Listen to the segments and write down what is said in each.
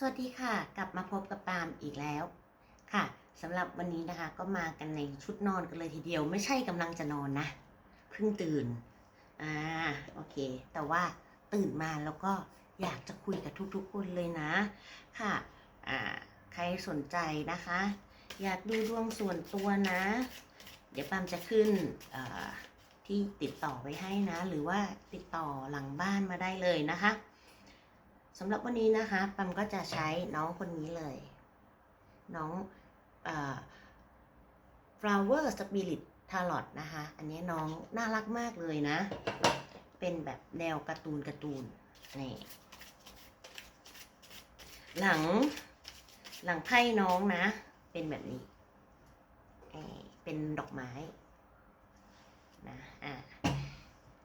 สวัสดีค่ะ กลับมาพบกับปาล์มอีกแล้ว ค่ะสำหรับวันนี้นะคะ ก็มากันในชุดนอนกันเลยทีเดียว ไม่ใช่กำลังจะนอนนะเพิ่งตื่นอ่าโอเค แต่ว่าตื่นมาแล้วก็อยากจะคุยกับทุกๆคนเลยนะ ค่ะอ่าใครสนใจนะคะ อยากดูดวงส่วนตัวนะ เดี๋ยวปาล์มจะขึ้นที่ติดต่อไว้ให้นะ หรือว่าติดต่อหลังบ้านมาได้เลยนะคะ สำหรับวันนี้นะคะปัมก็จะใช้น้องคนนี้เลย น้องอ flower spirit tarot นะคะ อันนี้น้องน่ารักมากเลยนะ เป็นแบบแนวการ์ตูนการ์ตูนนี่หลังหลังไพ่น้องนะ เป็นแบบนี้เอ่เป็นดอกไม้นะอ่า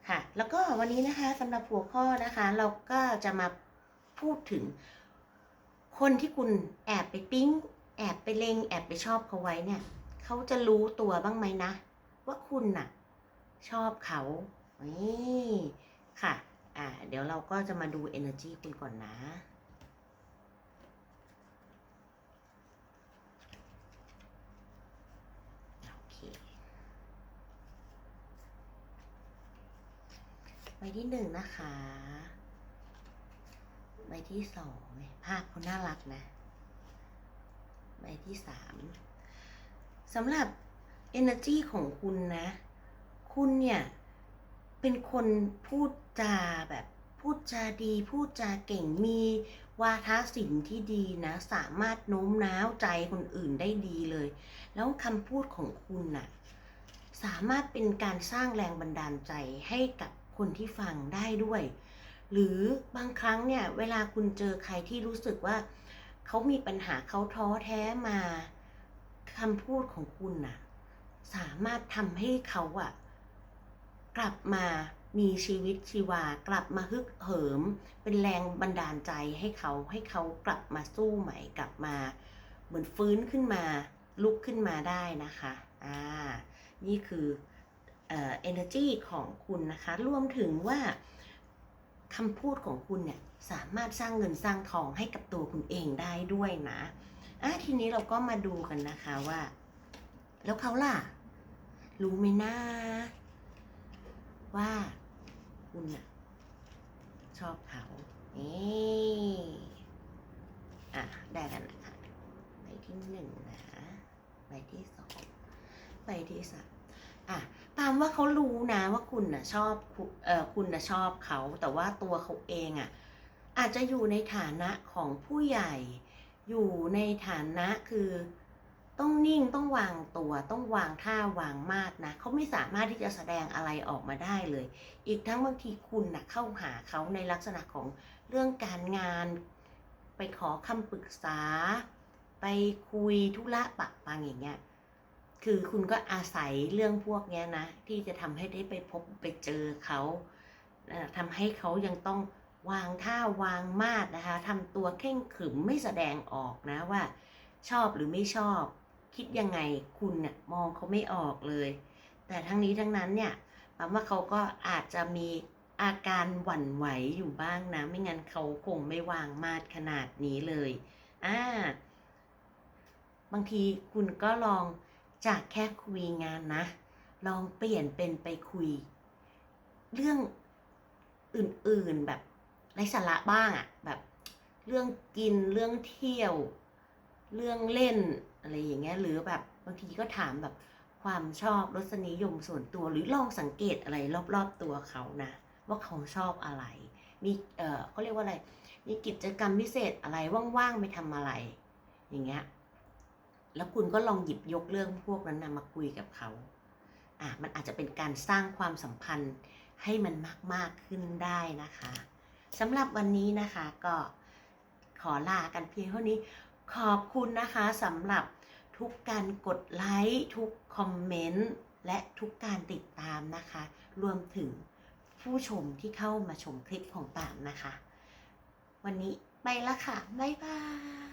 ค่ะ แล้วก็วันนี้นะคะสำหรับหัวข้อนะคะ เราก็จะมา พูดถึง คนที่คุณแอบไปปิ๊ง แอบไปเลงแอบไปชอบเขาไว้เนี่ย เขาจะรู้ตัวบ้างไหมนะ ว่าคุณน่ะ ชอบเขานี่ค่ะ อ่า เดี๋ยวเราก็จะมาดู energy คุณก่อนนะโอเคใบที่หนึ่งนะคะ ใบที่สองเนี่ยภาพเขาน่ารักนะ ใบที่สามสำหรับ energy ของคุณนะ คุณเนี่ย เป็นคนพูดจาแบบพูดจาดี พูดจาเก่งมีวาทศิลป์ที่ดีนะ สามารถโน้มน้าวใจคนอื่นได้ดีเลย แล้วคำพูดของคุณน่ะ สามารถเป็นการสร้างแรงบันดาลใจให้กับคนที่ฟังได้ด้วย หรือบางครั้งเนี่ยเวลาคุณเจอใครที่รู้สึกว่าเขามีปัญหาเขาท้อแท้มาคำพูดของคุณน่ะ สามารถทำให้เขาอะกลับมามีชีวิตชีวากลับมาฮึกเหิม เป็นแรงบันดาลใจให้เขาให้เขากลับมาสู้ใหม่กลับมา เหมือนฟื้นขึ้นมาลุกขึ้นมาได้นะคะอ่านี่คือเอ่อ energy ของคุณนะคะ รวมถึงว่า คำพูดของคุณเนี่ยสามารถสร้างเงินสร้างทองให้กับตัวคุณเองได้ด้วยนะอะทีนี้เราก็มาดูกันนะคะว่า แล้วเขาล่ะ รู้ไหมนะว่าคุณน่ะชอบเขานี่อะได้กันนะคะใบที่หนึ่งนะใบที่สองใบที่สาม อะตามว่าเขารู้นะว่าคุณน่ะชอบคุเออคุณน่ะชอบเขาแต่ว่าตัวเขาเองอะอาจจะอยู่ในฐานะของผู้ใหญ่ อยู่ในฐานะคือต้องนิ่งต้องวางตัวต้องวางท่าวางมาดนะเขาไม่สามารถที่จะแสดงอะไรออกมาได้เลย อีกทั้งบางทีคุณนะเข้าหาเขาในลักษณะของเรื่องการงาน ไปขอคำปรึกษา ไปคุยธุระปะปังอย่างเงี้ย คือคุณก็อาศัยเรื่องพวกนี้นะ ที่จะทำให้ได้ไปพบไปเจอเขาทำให้เขายังต้องวางท่าวางมาดนะคะทำตัวเข่งขรึมไม่แสดงออกนะว่า ชอบหรือไม่ชอบ คิดยังไงคุณเนี่ยมองเขาไม่ออกเลย แต่ทั้งนี้ทั้งนั้นเนี่ยแปลว่าเขาก็อาจจะมีอาการหวั่นไหวอยู่บ้างนะ ไม่งั้นเขาคงไม่วางมาดขนาดนี้เลยอ่าบางทีคุณก็ลอง จากแค่คุยงานนะ ลองเปลี่ยนเป็นไปคุย เรื่องอื่นๆแบบไร้สาระบ้างอะแบบ เรื่องกินเรื่องเที่ยว เรื่องเล่นอะไรอย่างเงี้ยหรือแบบบางทีก็ถามแบบความชอบรสนิยมส่วนตัวหรือลองสังเกตอะไรรอบๆตัวเขานะ ว่าเขาชอบอะไร มีเออเขาเรียกว่าอะไร มีกิจกรรมพิเศษอะไรว่างๆไปทำอะไร อย่างเงี้ย แล้วคุณก็ลองหยิบยกเรื่องพวกนั้นนะมาคุยกับเขาอะมันอาจจะเป็นการสร้างความสัมพันธ์ให้มันมาก ๆ ขึ้นได้นะคะสำหรับวันนี้นะคะก็ขอลากันเพียงเท่านี้ขอบคุณนะคะสำหรับทุกการกดไลค์ทุกคอมเมนต์และทุกการติดตามนะคะ รวมถึงผู้ชมที่เข้ามาชมคลิปของปามนะคะ วันนี้ไปละค่ะ บ๊ายบาย